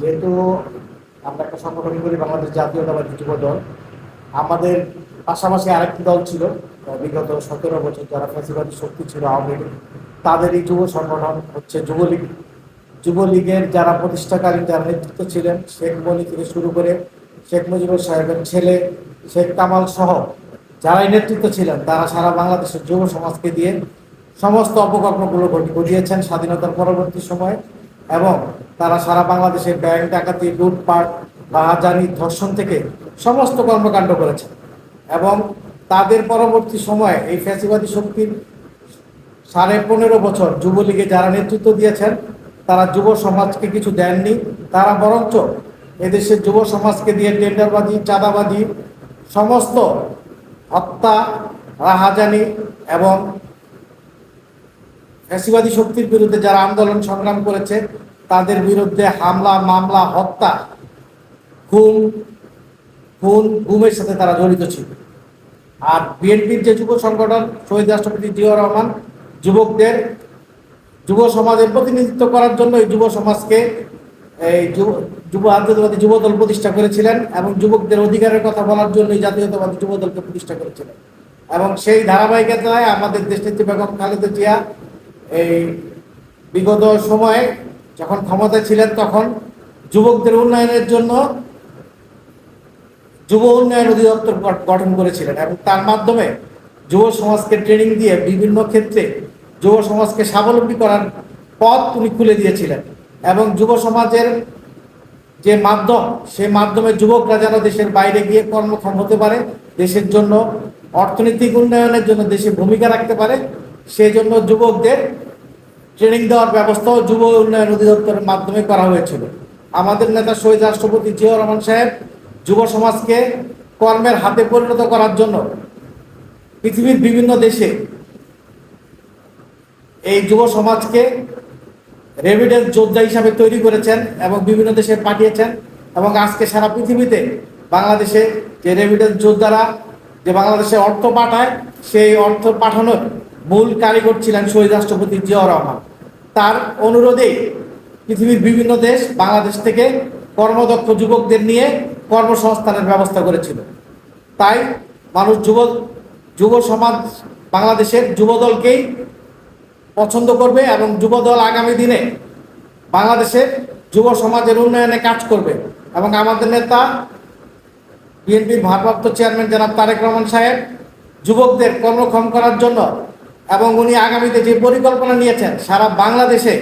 যেহেতু আমরা একটা সংগঠন করি, বাংলাদেশ জাতীয়তাবাদী যুব দল, আমাদের পাশাপাশি আরেকটি দল ছিল, বিগত সতেরো বছর যারা ফ্যাসিবাদী শক্তি ছিল আওয়ামী লীগ তাদেরই যুব সংগঠন হচ্ছে যুবলীগ। যুবলীগের যারা প্রতিষ্ঠাকালীন যারা নেতৃত্ব ছিলেন, শেখ মনি থেকে শুরু করে শেখ মুজিবুর সাহেবের ছেলে, শেখ কামাল সহ যারাই নেতৃত্ব ছিলেন, তারা সারা বাংলাদেশের যুব সমাজকে দিয়ে সমস্ত অপকর্মগুলো ঘটি- ঘটিয়েছেন স্বাধীনতার পরবর্তী সময়ে। এবং তারা সারা বাংলাদেশে ব্যাংক ডাকাতি, লুটপাট রাহাজানি ধর্ষণ থেকে সমস্ত কর্মকাণ্ড করেছে। এবং তাদের পরবর্তী সময়ে এই ফ্যাসিবাদী শক্তির সাড়ে পনেরো বছর যুবলীগে যারা নেতৃত্ব দিয়েছেন, তারা যুব সমাজকে কিছু দেননি, তারা বরঞ্চ এদেশের যুব সমাজকে দিয়ে টেন্ডারবাজি, চাঁদাবাজি, সমস্ত হত্যা, রাহাজানি এবং ফ্যাসিবাদী শক্তির বিরুদ্ধে যারা আন্দোলন সংগ্রাম করেছে তাদের বিরুদ্ধে হামলা, মামলা, হত্যা, খুন খুন, গুমের সাথে তারা জড়িত ছিল। আর বিএনপির যে যুব সংগঠন শহীদ রাষ্ট্রপতি জিয়াউর রহমান, যুবকদের যুব সমাজের প্রতিনিধিত্ব করার জন্য এই যুব সমাজকে এই যুব- আন্তর্জাতিক যুব দল প্রতিষ্ঠা করেছিলেন এবং যুবকদের অধিকারের কথা বলার জন্য এই জাতীয়তাবাদী যুব দলকে প্রতিষ্ঠা করেছিলেন। এবং সেই ধারাবাহিকতায় আমাদের দেশনেত্রী বেগম খালেদা জিয়া এই বিগত সময়ে যখন ক্ষমতায় ছিলেন তখন যুবকদের উন্নয়নের জন্য যুব উন্নয়ন অধিদপ্তর গঠন করেছিলেন এবং তার মাধ্যমে যুব সমাজকে ট্রেনিং দিয়ে বিভিন্ন ক্ষেত্রে যুব সমাজকে স্বাবলম্বী করার পথ উনি খুলে দিয়েছিলেন এবং যুব সমাজের যে মাধ্যম, সেই মাধ্যমে যুবকরা যেন দেশের বাইরে গিয়ে কর্মক্ষম হতে পারে, দেশের জন্য অর্থনৈতিক উন্নয়নের জন্য দেশে ভূমিকা রাখতে পারে, সেই জন্য যুবকদের ট্রেনিং দেওয়ার ব্যবস্থাও যুব উন্নয়ন অধিদপ্তরের মাধ্যমে করা হয়েছিল। আমাদের নেতা শহীদ রাষ্ট্রপতি জিয়াউর রহমান সাহেব যুব সমাজকে কর্মের হাতে পরিণত করার জন্য পৃথিবীর বিভিন্ন দেশে এই যুব সমাজকে রেভিডেন্স যোদ্ধা হিসাবে তৈরি করেছেন এবং বিভিন্ন দেশে পাঠিয়েছেন এবং আজকে সারা পৃথিবীতে বাংলাদেশে যে রেভিডেন্স যোদ্ধারা, যে বাংলাদেশে অর্থ পাঠায়, সেই অর্থ পাঠানোর মূল কারিগর ছিলেন শহীদ রাষ্ট্রপতি জিয়াউর রহমান। তার অনুরোধে পৃথিবীর বিভিন্ন দেশ, বাংলাদেশ থেকে কর্মদক্ষ যুবকদের নিয়ে কর্মসংস্থানের ব্যবস্থা করেছিল। তাই মানুষ যুব যুব সমাজ বাংলাদেশের যুবদলকেই পছন্দ করবে এবং যুবদল আগামী দিনে বাংলাদেশের যুব সমাজের উন্নয়নে কাজ করবে এবং আমাদের নেতা বিএনপির ভারপ্রাপ্ত চেয়ারম্যান জনাব তারেক রহমান সাহেব যুবকদের কর্মক্ষম করার জন্য এবং উনি আগামীতে যে পরিকল্পনা নিয়েছেন, সারা বাংলাদেশে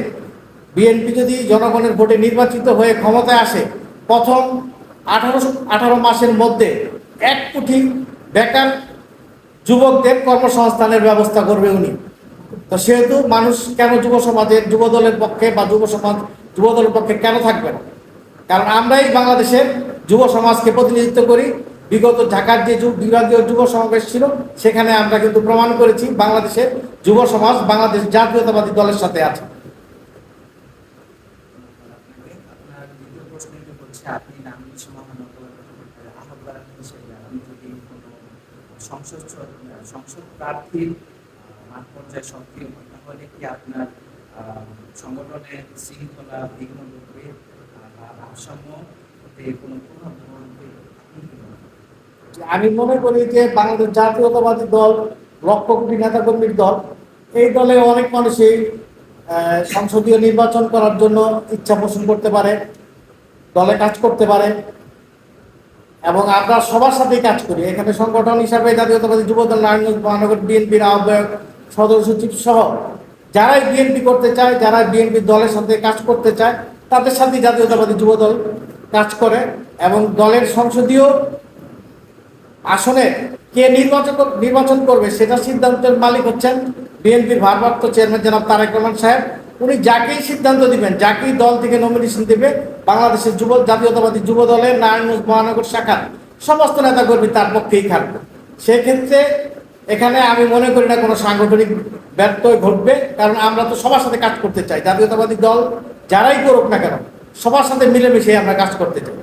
বিএনপি যদি জনগণের ভোটে নির্বাচিত হয়ে ক্ষমতায় আসে, প্রথম আঠারোশো, আঠারো মাসের মধ্যে এক কোটি বেকার যুবকদের কর্মসংস্থানের ব্যবস্থা করবে উনি। তো সেহেতু মানুষ কেন যুব সমাজের, যুব দলের পক্ষে বা যুব সমাজ, যুব দলের পক্ষে কেন থাকবে না? কারণ আমরাই বাংলাদেশের যুব সমাজকে প্রতিনিধিত্ব করি বিগত ঢাকার যে বিভাগীয় যুব সমাবেশ ছিল, সেখানে আমরা কিন্তু প্রমাণ করেছি বাংলাদেশের যুব সমাজ বাংলাদেশ জাতীয়তাবাদী দলের সাথে আছে। সংসদ প্রার্থীর আপনার সংগঠনের শৃঙ্খলা পড়বে আপনি কি মনে করেন? আমি মনে করি যে বাংলাদেশ জাতীয়তাবাদী দল লক্ষ কোটি নেতাকর্মীর দল, এই দলে অনেক মানুষই সংসদীয় নির্বাচন করার জন্য ইচ্ছা পোষণ করতে পারে, দলে কাজ করতে পারে, এবং আমরা সবার সাথেই কাজ করি। এখানে সংগঠন হিসাবে জাতীয়তাবাদী যুবদল নারায়ণগঞ্জ মহানগর, বিএনপির আহ্বায়ক, সদস্য সচিব সহ যারাই বিএনপি করতে চায় যারা বিএনপি দলের সাথে কাজ করতে চায়, তাদের সাথে জাতীয়তাবাদী যুবদল কাজ করে, এবং দলের সংসদীয় আসনে কে নির্বাচন নির্বাচন করবে সেটা সিদ্ধান্তের মালিক হচ্ছেন বিএনপির ভারপ্রাপ্ত চেয়ারম্যান জনাব তারেক রহমান সাহেব। উনি যাকেই সিদ্ধান্ত দিবেন, যাকেই দল থেকে নমিনেশন দেবে, বাংলাদেশের যুব জাতীয়তাবাদী যুব দলের নারায়ণগঞ্জ মহানগর শাখার সমস্ত নেতা নেতাকর্মী তার পক্ষেই থাকবে। সেক্ষেত্রে এখানে আমি মনে করি না কোনো সাংগঠনিক ব্যর্থ ঘটবে, কারণ আমরা তো সবার সাথে কাজ করতে চাই। জাতীয়তাবাদী দল যারাই করুক না কেন, সবার সাথে মিলেমিশে আমরা কাজ করতে চাই।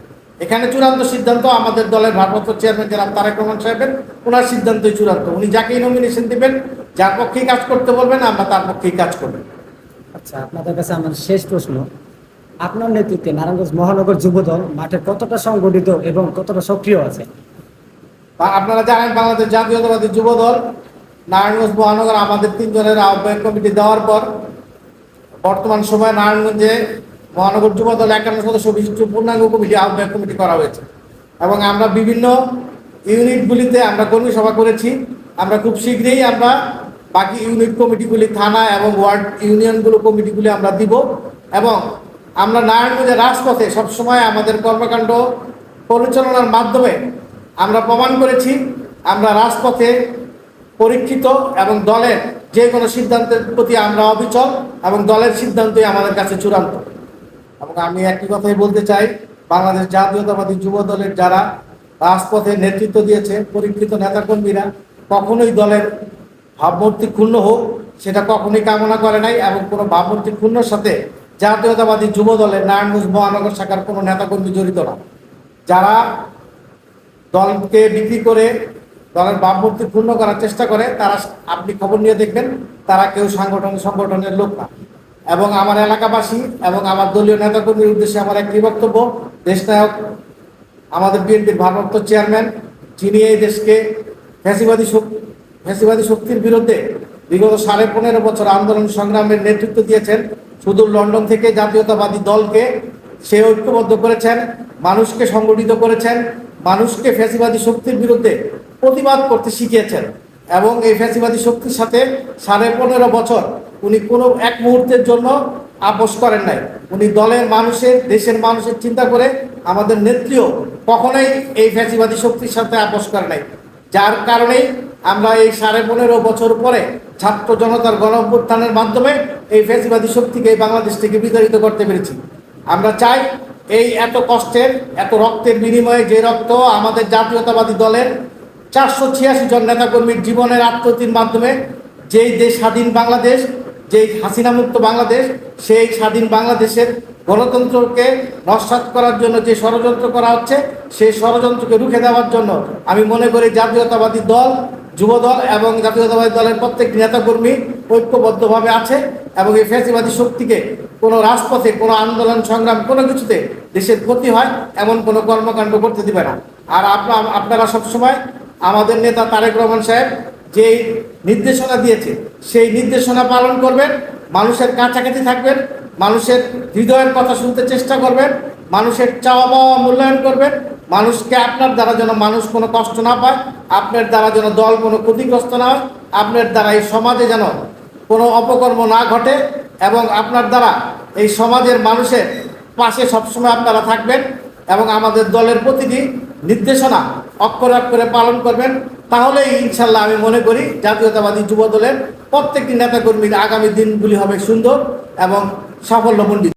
এখানে চূড়ান্ত সিদ্ধান্ত আমাদের দলের ভারপ্রাপ্ত চেয়ারম্যান জনাব তারেক রহমান সাহেবের। ওনার সিদ্ধান্তই চূড়ান্ত। উনি যাকেই নমিনেশন দিবেন যার পক্ষেই কাজ করতে বলবেন আমরা তার পক্ষেই কাজ করবেন আচ্ছা আপনাদের কাছে আমার শেষ প্রশ্ন। আপনার নেতৃত্বে নারায়ণগঞ্জ মহানগর যুবদল মাঠে কতটা সংগঠিত এবং কতটা সক্রিয় আছে? আপনারা জানেন বাংলাদেশ জাতীয়তাবাদী যুব দল নারায়ণগঞ্জ মহানগর আমাদের তিনজনের আহ্বায়ক কমিটি দেওয়ার পর বর্তমান সময়ে নারায়ণগঞ্জে মহানগর যুব দল একান্ন সদস্য বিশিষ্ট পূর্ণাঙ্গ কমিটি, আহ্বায়ক কমিটি করা হয়েছে। এবং আমরা বিভিন্ন ইউনিটগুলিতে আমরা কর্মী সভা করেছি। আমরা খুব শীঘ্রই আমরা বাকি ইউনিট কমিটিগুলি, থানা এবং ওয়ার্ড ইউনিয়নগুলো কমিটিগুলি আমরা দিব। এবং আমরা নারায়ণগঞ্জের রাজপথে সবসময় আমাদের কর্মকাণ্ড পরিচালনার মাধ্যমে আমরা প্রমাণ করেছি, আমরা রাজপথে পরীক্ষিত এবং দলের যে কোনো সিদ্ধান্তের প্রতি আমরা অবিচল এবং দলের সিদ্ধান্তই আমাদের কাছে চূড়ান্ত। এবং আমি একটি কথাই বলতে চাই, বাংলাদেশ জাতীয়তাবাদী যুব দলের যারা রাজপথে নেতৃত্ব দিয়েছে, পরীক্ষিত নেতাকর্মীরা, কখনোই দলের ভাবমূর্তি ক্ষুণ্ণ হোক, সেটা কখনোই কামনা করে নাই এবং কোনো ভাবমূর্তি ক্ষুণ্ণর সাথে জাতীয়তাবাদী যুব দলের নারায়ণগঞ্জ মহানগর শাখার কোনো নেতাকর্মী জড়িত না। যারা দলকে বিক্রি করে দলের ভাবমূর্তি পূর্ণ করার চেষ্টা করে, তারা আপনি খবর নিয়ে দেখবেন, তারা কেউ সাংগঠনিক সংগঠনের লোক না। এবং আমার এলাকাবাসী এবং আমার দলীয় নেতাকর্মীর উদ্দেশ্যে আমার একটি বক্তব্য, দেশনায়ক, আমাদের বিএনপির ভারপ্রাপ্ত চেয়ারম্যান, যিনি এই দেশকে ফ্যাসিবাদী ফ্যাসিবাদী শক্তির বিরুদ্ধে বিগত সাড়ে পনেরো বছর আন্দোলন সংগ্রামের নেতৃত্ব দিয়েছেন। সুদূর লন্ডন থেকে জাতীয়তাবাদী দলকে সে ঐক্যবদ্ধ করেছেন, মানুষকে সংগঠিত করেছেন, মানুষকে ফ্যাসিবাদী শক্তির বিরুদ্ধে প্রতিবাদ করতে শিখিয়েছেন এবং এই ফ্যাসিবাদী শক্তির সাথে সাড়ে পনেরো বছর উনি কোনো এক মুহূর্তের জন্য আপোষ করেন নাই। উনি দলের মানুষের, দেশের মানুষের চিন্তা করে আমাদের নেত্রীও কখনোই এই ফ্যাসিবাদী শক্তির সাথে আপোষ করে নাই। যার কারণেই আমরা এই সাড়ে পনেরো বছর পরে ছাত্র জনতার গণ মাধ্যমে এই ফ্যাসিবাদী শক্তিকে এই বাংলাদেশ থেকে বিতাড়িত করতে পেরেছি। আমরা চাই এই এত কষ্টের, এত রক্তের বিনিময়ে যে রক্ত আমাদের জাতীয়তাবাদী দলের চারশো ছিয়াশি জন নেতাকর্মীর জীবনের আত্মহতির মাধ্যমে যেই দেশ স্বাধীন বাংলাদেশ যেই হাসিনা মুক্ত বাংলাদেশ, সেই স্বাধীন বাংলাদেশের গণতন্ত্রকে নস্বাত করার জন্য যে ষড়যন্ত্র করা হচ্ছে, সেই ষড়যন্ত্রকে রুখে দেওয়ার জন্য আমি মনে করি জাতীয়তাবাদী দল যুব দল এবং জাতীয়তাবাদী দলের প্রত্যেক নেতাকর্মী ঐক্যবদ্ধভাবে আছে এবং এই ফ্যাসিবাদী শক্তিকে কোনো রাজপথে, কোনো আন্দোলন সংগ্রাম, কোনো কিছুতে দেশের ক্ষতি হয় এমন কোনো কর্মকাণ্ড করতে দিবে না। আর আপনারা সবসময় আমাদের নেতা তারেক রহমান সাহেব যে নির্দেশনা দিয়েছে, সেই নির্দেশনা পালন করবেন, মানুষের কাছাকাছি থাকবেন, মানুষের হৃদয়ের কথা শুনতে চেষ্টা করবেন, মানুষের চাওয়া পাওয়া মূল্যায়ন করবেন, মানুষকে আপনার দ্বারা যেন মানুষ কোনো কষ্ট না পায়, আপনার দ্বারা যেন দল কোনো ক্ষতিগ্রস্ত না হয়, আপনার দ্বারা এই সমাজে যেন কোনো অপকর্ম না ঘটে এবং আপনার দ্বারা এই সমাজের মানুষের পাশে সবসময় আপনারা থাকবেন এবং আমাদের দলের প্রতিটি নির্দেশনা অক্ষরে অক্ষরে পালন করবেন তাহলে ইনশাল্লাহ আমি মনে করি জাতীয়তাবাদী যুব দলের প্রত্যেকটি নেতাকর্মীর আগামী দিনগুলি হবে সুন্দর এবং সাফল্যমণ্ডিত।